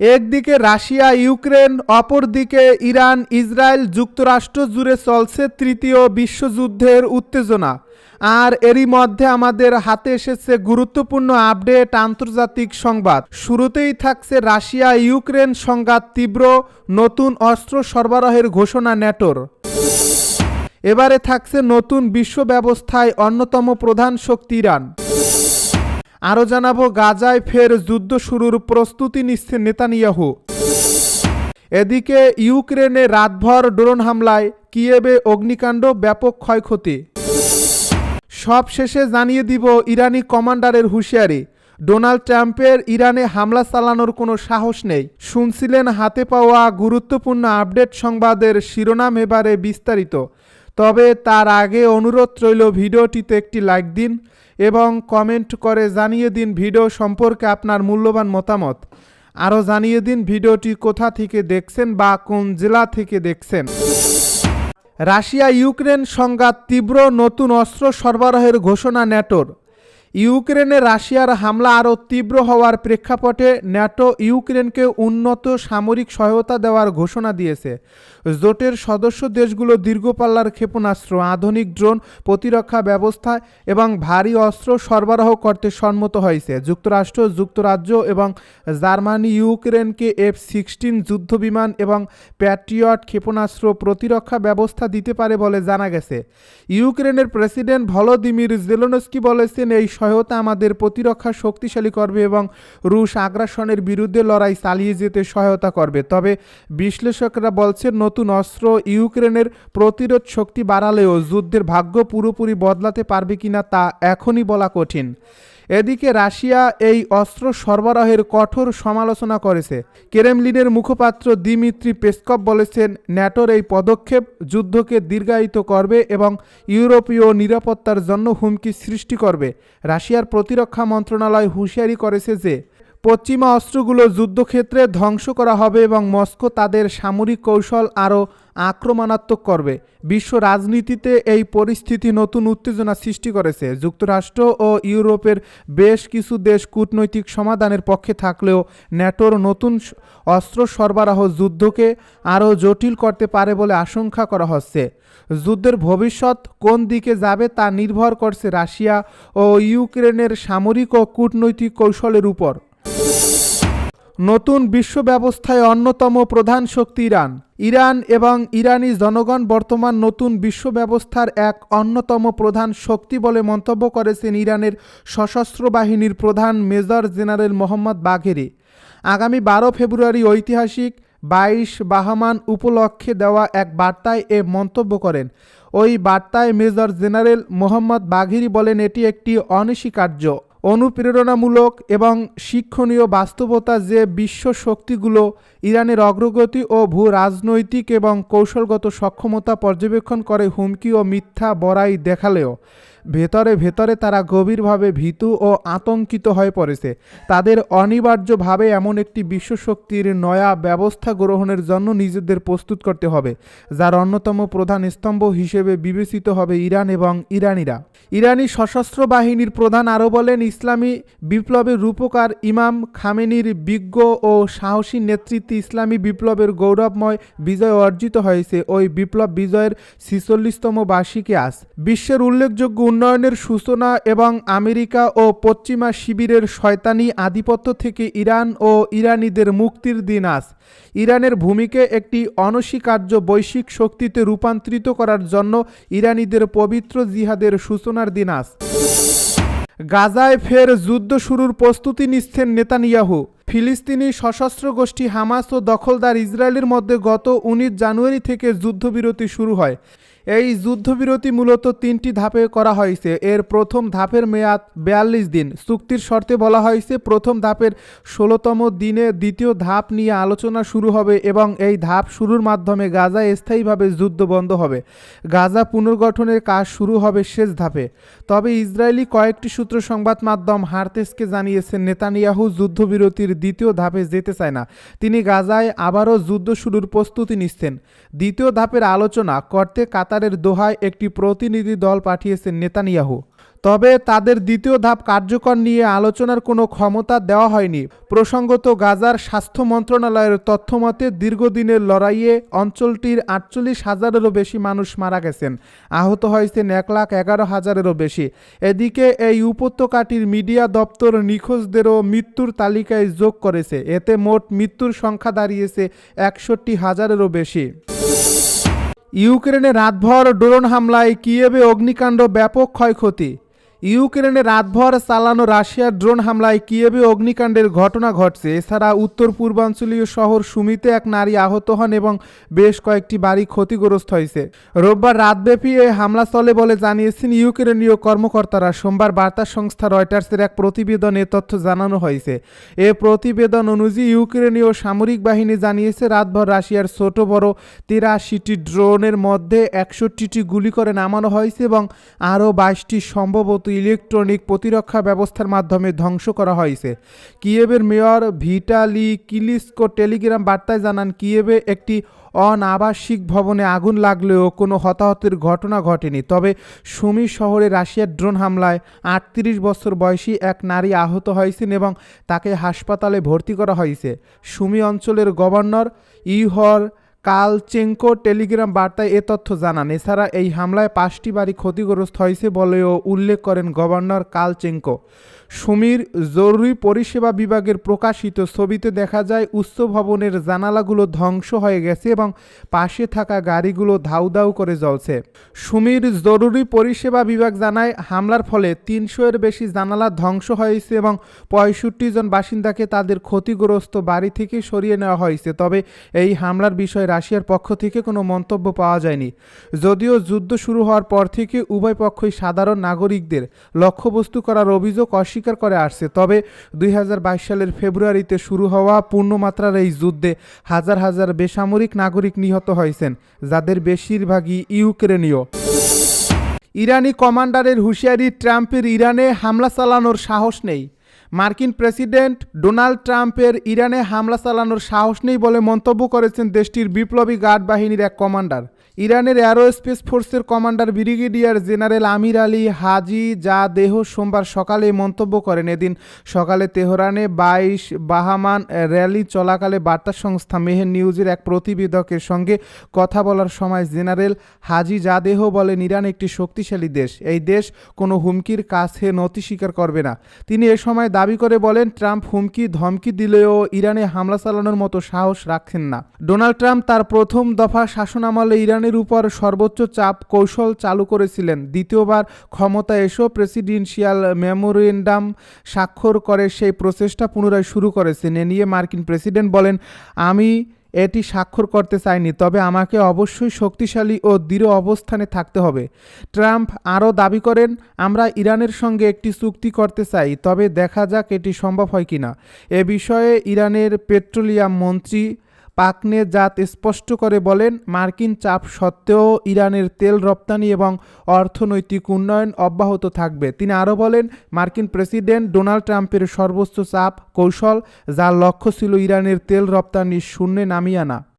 একদিকে Russia, Ukraine, অপরদিকে Iran, Israel যুক্তরাষ্ট্র জুড়ে চলছে তৃতীয় বিশ্বযুদ্ধের উত্তেজনা। আর এরই মধ্যে আমাদের হাতে এসেছে গুরুত্বপূর্ণ আপডেট আন্তর্জাতিক সংবাদ। শুরুতেই থাকছে রাশিয়া ইউক্রেন সংঘাত তীব্র নতুন অস্ত্র সরবরাহের ঘোষণা ন্যাটোর এবারে থাকছে নতুন বিশ্ব ব্যবস্থায় অন্যতম প্রধান শক্তি ইরান। আরও জানাব, গাজায় ফের যুদ্ধ শুরুর প্রস্তুতি নিচ্ছে নেতানিয়াহু। এদিকে ইউক্রেনে রাতভর ড্রোন হামলায় কিয়েবে অগ্নিকাণ্ড ব্যাপক ক্ষয়ক্ষতি। সব শেষে জানিয়ে দিব ইরানি কমান্ডারের হুঁশিয়ারি। ডোনাল্ড ট্রাম্পের ইরানে হামলা চালানোর কোনো সাহস নেই। শুনছিলেন, হাতে পাওয়া গুরুত্বপূর্ণ আপডেট সংবাদের শিরোনাম এবারে বিস্তারিত। তবে তার আগে অনুরোধ রইল, ভিডিওটিতে একটি লাইক দিন। এবং কমেন্ট করে জানিয়ে দিন ভিডিও সম্পর্কে আপনার মূল্যবান মতামত। আরও জানিয়ে দিন ভিডিওটি কোথা থেকে দেখছেন বা কোন জেলা থেকে দেখছেন। রাশিয়া ইউক্রেন সংঘাত তীব্র নতুন অস্ত্র সরবরাহের ঘোষণা ন্যাটোর। ইউক্রেনে রাশিয়ার হামলা আরও তীব্র হওয়ার প্রেক্ষাপটে ন্যাটো ইউক্রেনকে উন্নত সামরিক সহায়তা দেওয়ার ঘোষণা দিয়েছে। জোটের সদস্য দেশগুলো দীর্ঘপাল্লার ক্ষেপণাস্ত্র, আধুনিক ড্রোন প্রতিরক্ষা ব্যবস্থা এবং ভারী অস্ত্র সরবরাহ করতে সম্মত হয়েছে। যুক্তরাষ্ট্র, যুক্তরাজ্য এবং জার্মানি ইউক্রেনকে এফ সিক্সটিন যুদ্ধবিমান এবং প্যাট্রিয়ট ক্ষেপণাস্ত্র প্রতিরক্ষা ব্যবস্থা দিতে পারে বলে জানা গেছে। ইউক্রেনের প্রেসিডেন্ট ভলোদিমির জেলোনস্কি বলেছেন, এই সহায়তা আমাদের প্রতিরক্ষা শক্তিশালী করবে এবং রুশ আগ্রাসনের বিরুদ্ধে লড়াই চালিয়ে যেতে সহায়তা করবে। তবে বিশ্লেষকরা বলছে নতুন অস্ত্র ইউক্রেনের প্রতিরোধ শক্তি বাড়ালেও যুদ্ধের ভাগ্য পুরোপুরি বদলাতে পারবে কিনা তা এখনই বলা কঠিন। এদিকে রাশিয়া এই অস্ত্র সরবরাহের কঠোর সমালোচনা করেছে। কেরেমলিনের মুখপাত্র দিমিত্রি পেসকপ বলেছেন, ন্যাটোর এই পদক্ষেপ যুদ্ধকে দীর্ঘায়িত করবে এবং ইউরোপীয় নিরাপত্তার জন্য হুমকি সৃষ্টি করবে। রাশিয়ার প্রতিরক্ষা মন্ত্রণালয় হুঁশিয়ারি করেছে যে পশ্চিমা অস্ত্রগুলো যুদ্ধক্ষেত্রে ধ্বংস করা হবে এবং মস্কো তাদের সামরিক কৌশল আরও আক্রমণাত্মক করবে। বিশ্ব রাজনীতিতে এই পরিস্থিতি নতুন উত্তেজনা সৃষ্টি করেছে। যুক্তরাষ্ট্র ও ইউরোপের বেশ কিছু দেশ কূটনৈতিক সমাধানের পক্ষে থাকলেও ন্যাটোর নতুন অস্ত্র সরবরাহ যুদ্ধকে আরও জটিল করতে পারে বলে আশঙ্কা করা হচ্ছে। যুদ্ধের ভবিষ্যৎ কোন দিকে যাবে তা নির্ভর করছে রাশিয়া ও ইউক্রেনের সামরিক ও কূটনৈতিক কৌশলের উপর। নতুন বিশ্ব ব্যবস্থায় অন্যতম প্রধান শক্তি ইরান। ইরান এবং ইরানি জনগণ বর্তমান নতুন বিশ্ব ব্যবস্থার এক অন্যতম প্রধান শক্তি বলে মন্তব্য করেছেন ইরানের সশস্ত্র বাহিনীর প্রধান মেজর জেনারেল মোহাম্মদ বাঘেরি। আগামী বারো ফেব্রুয়ারি ঐতিহাসিক বাইশ বাহামান উপলক্ষে দেওয়া এক বার্তায় এ মন্তব্য করেন। ওই বার্তায় মেজর জেনারেল মোহাম্মদ বাঘেরি বলেন, এটি একটি অনস্বীকার্য অনুপ্রেরণামূলক এবং শিক্ষণীয় বাস্তবতা যে বিশ্ব শক্তিগুলো ইরানের অগ্রগতি ও ভূ রাজনৈতিক এবং কৌশলগত সক্ষমতা পর্যবেক্ষণ করে হুমকি ও মিথ্যা বড়াই দেখালেও ভেতরে ভেতরে তারা গভীরভাবে ভীতু ও আতঙ্কিত হয়ে পড়েছে। তাদের অনিবার্যভাবে এমন একটি বিশ্বশক্তির নয়া ব্যবস্থা গ্রহণের জন্য নিজেদের প্রস্তুত করতে হবে, যার অন্যতম প্রধান স্তম্ভ হিসেবে বিবেচিত হবে ইরান এবং ইরানিরা। ইরানি সশস্ত্র বাহিনীর প্রধান আরও বলেন, ইসলামী বিপ্লবের রূপকার ইমাম খামেনির বিজ্ঞ ও সাহসী নেতৃত্বে ইসলামী বিপ্লবের গৌরবময় বিজয় অর্জিত হয়েছে। ওই বিপ্লব বিজয়ের ছিচল্লিশতম বার্ষিকী আজ। বিশ্বের উল্লেখযোগ্য উন্নয়নের সূচনা এবং আমেরিকা ও পশ্চিমা শিবিরের শয়তানি আধিপত্য থেকে ইরান ও ইরানিদের মুক্তির দিন আজ। ইরানের ভূমিকে একটি অনস্বীকার্য বৈশ্বিক শক্তিতে রূপান্তরিত করার জন্য ইরানিদের পবিত্র জিহাদের সূচনার দিন আস গাজায় ফের যুদ্ধ শুরুর প্রস্তুতি নিচ্ছেন নেতানিয়াহু। ফিলিস্তিনি সশস্ত্র গোষ্ঠী হামাস ও দখলদার ইসরায়েলের মধ্যে গত উনিশ জানুয়ারি থেকে যুদ্ধবিরতি শুরু হয়। এই যুদ্ধবিরতি মূলত তিনটি ধাপে করা হয়েছে। এর প্রথম ধাপের মেয়াদ বিয়াল্লিশ দিন। চুক্তির শর্তে বলা হয়েছে, প্রথম ধাপের ষোলোতম দিনে দ্বিতীয় ধাপ নিয়ে আলোচনা শুরু হবে এবং এই ধাপ শুরুর মাধ্যমে গাজা স্থায়ীভাবে যুদ্ধ বন্ধ হবে। গাজা পুনর্গঠনের কাজ শুরু হবে শেষ ধাপে। তবে ইসরায়েলি কয়েকটি সূত্র সংবাদ মাধ্যম হারতেসকে জানিয়েছেন, নেতানিয়াহু যুদ্ধবিরতির দ্বিতীয় ধাপে যেতে চায় না। তিনি গাজায় আবারও যুদ্ধ শুরুর প্রস্তুতি নিচ্ছেন। দ্বিতীয় ধাপের আলোচনা করতে কাতারের দোহায় একটি প্রতিনিধি দল পাঠিয়েছেন নেতানিয়াহু। তবে তাদের দ্বিতীয় ধাপ কার্যকর নিয়ে আলোচনার কোনো ক্ষমতা দেওয়া হয়নি। প্রসঙ্গত গাজার স্বাস্থ্য মন্ত্রণালয়ের তথ্যমতে দীর্ঘদিনের লড়াইয়ে অঞ্চলটির আটচল্লিশ হাজারেরও বেশি মানুষ মারা গেছেন। আহত হয়েছেন এক লাখ এগারো হাজারেরও বেশি। এদিকে এই উপত্যকাটির মিডিয়া দপ্তর নিখোঁজদেরও মৃত্যুর তালিকায় যোগ করেছে। এতে মোট মৃত্যুর সংখ্যা দাঁড়িয়েছে একষট্টি হাজারেরও বেশি। ইউক্রেনে রাতভর ড্রোন হামলায় কিয়েভে অগ্নিকাণ্ড ব্যাপক ক্ষয়ক্ষতি। ইউক্রেনে রাতভর চালানো রাশিয়ার ড্রোন হামলায় কিয়েভে অগ্নিকাণ্ডের ঘটনা ঘটছে। এছাড়া উত্তর পূর্বাঞ্চলীয় শহর সুমিতে এক নারী আহত হন এবং বেশ কয়েকটি বাড়ি ক্ষতিগ্রস্ত হয়েছে। রোববার রাতব্যাপী এই হামলা চলে বলে জানিয়েছেন ইউক্রেনীয় কর্মকর্তারা। সোমবার বার্তা সংস্থা রয়টার্সের এক প্রতিবেদনে তথ্য জানানো হয়েছে। এ প্রতিবেদন অনুযায়ী ইউক্রেনীয় সামরিক বাহিনী জানিয়েছে, রাতভর রাশিয়ার ছোট বড় তিরাশিটি ড্রোনের মধ্যে একষট্টিটি গুলি করে নামানো হয়েছে এবং আরও বাইশটি সম্ভবত ইলেকট্রনিক প্রতিরক্ষা ব্যবস্থার মাধ্যমে ধ্বংস করা হয়েছে। কিয়েভের মেয়র ভিটালি কিলিস্কো টেলিগ্রাম বার্তায় জানান, কিয়েভে একটি অনাবাসিক ভবনে আগুন লাগলেও কোনো হতাহতের ঘটনা ঘটেনি। তবে সুমি শহরে রাশিয়ার ড্রোন হামলায় আটত্রিশ বছর বয়সী এক নারী আহত হয়েছেন এবং তাকে হাসপাতালে ভর্তি করা হয়েছে। সুমি অঞ্চলের গভর্নর ইহর কালচেঙ্কো টেলিগ্রাম বার্তায় এ তথ্য জানান। এছাড়া এই হামলায় পাঁচটি বাড়ি ক্ষতিগ্রস্ত হয়েছে বলেও উল্লেখ করেন গভর্নর কালচেঙ্কো। সুমির জরুরি পরিষেবা বিভাগের প্রকাশিত ছবিতে দেখা যায়, উচ্চ ভবনের জানালাগুলো ধ্বংস হয়ে গেছে এবং পাশে থাকা গাড়িগুলো ধাউ ধাউ করে জ্বলছে। সুমির জরুরি পরিষেবা বিভাগ জানায়, হামলার ফলে তিনশো এর বেশি জানালা ধ্বংস হয়েছে এবং পঁয়ষট্টি জন বাসিন্দাকে তাদের ক্ষতিগ্রস্ত বাড়ি থেকে সরিয়ে নেওয়া হয়েছে। তবে এই হামলার বিষয়ে রাশিয়ার পক্ষ থেকে কোনো মন্তব্য পাওয়া যায়নি। যদিও যুদ্ধ শুরু হওয়ার পর থেকে উভয় পক্ষই সাধারণ নাগরিকদের লক্ষ্যবস্তু করার অভিযোগ অস্বীকার করে আসছে। তবে দুই হাজার বাইশ সালের ফেব্রুয়ারিতে শুরু হওয়া পূর্ণমাত্রার এই যুদ্ধে হাজার হাজার বেসামরিক নাগরিক নিহত হয়েছেন, যাদের বেশিরভাগই ইউক্রেনীয়। ইরানি কমান্ডারের হুঁশিয়ারি, ট্রাম্পের ইরানে হামলা চালানোর সাহস নেই। মার্কিন প্রেসিডেন্ট ডোনাল্ড ট্রাম্পের ইরানে হামলা চালানোর সাহস নেই বলে মন্তব্য করেছেন দেশটির বিপ্লবী গার্ড বাহিনীর এক কমান্ডার। ইরানের অ্যারোস্পেস ফোর্সের commander brigadier general Amir Ali Hajizadeh সোমবার সকালে মন্তব্য করেন। এদিন সকালে তেহরানে বাইশ বাহামান র্যালি চলাকালে বার্তা সংস্থা মেহের নিউজের এক প্রতিবেদকের সঙ্গে কথা বলার সময় জেনারেল হাজি জাদেহ বলেন, ইরান একটি শক্তিশালী দেশ। এই দেশ কোনো হুমকির কাছে নতি স্বীকার করবে না। তিনি এ সময় দাবি করে বলেন, ট্রাম্প হুমকি, ধমকি দিলেও ইরানে হামলা চালানোর মতো সাহস রাখছেন না। ডোনাল্ড ট্রাম্প তার প্রথম দফা শাসনামলে ইরানের উপর সর্বোচ্চ চাপ কৌশল চালু করেছিলেন। দ্বিতীয়বার ক্ষমতা এসেও প্রেসিডেন্সিয়াল মেমোরেন্ডাম স্বাক্ষর করে সেই প্রচেষ্টা পুনরায় শুরু করেছেন। এ নিয়ে মার্কিন প্রেসিডেন্ট বলেন, আমি এটি স্বাক্ষর করতে চাইনি, তবে আমাকে অবশ্যই শক্তিশালী ও দৃঢ় অবস্থানে থাকতে হবে। ট্রাম্প আরও দাবি করেন, আমরা ইরানের সঙ্গে একটি চুক্তি করতে চাই, তবে দেখা যাক এটি সম্ভব হয় কিনা। এ বিষয়ে ইরানের পেট্রোলিয়াম মন্ত্রী পাকনে জাত স্পষ্ট করে বলেন, মার্কিন চাপ সত্ত্বেও ইরানের তেল রপ্তানি এবং অর্থনৈতিক উন্নয়ন অব্যাহত থাকবে। তিনি আরও বলেন, মার্কিন প্রেসিডেন্ট ডোনাল্ড ট্রাম্পের সর্বোচ্চ চাপ কৌশল, যার লক্ষ্য ছিল ইরানের তেল রপ্তানি শূন্যে নামিয়ে আনা।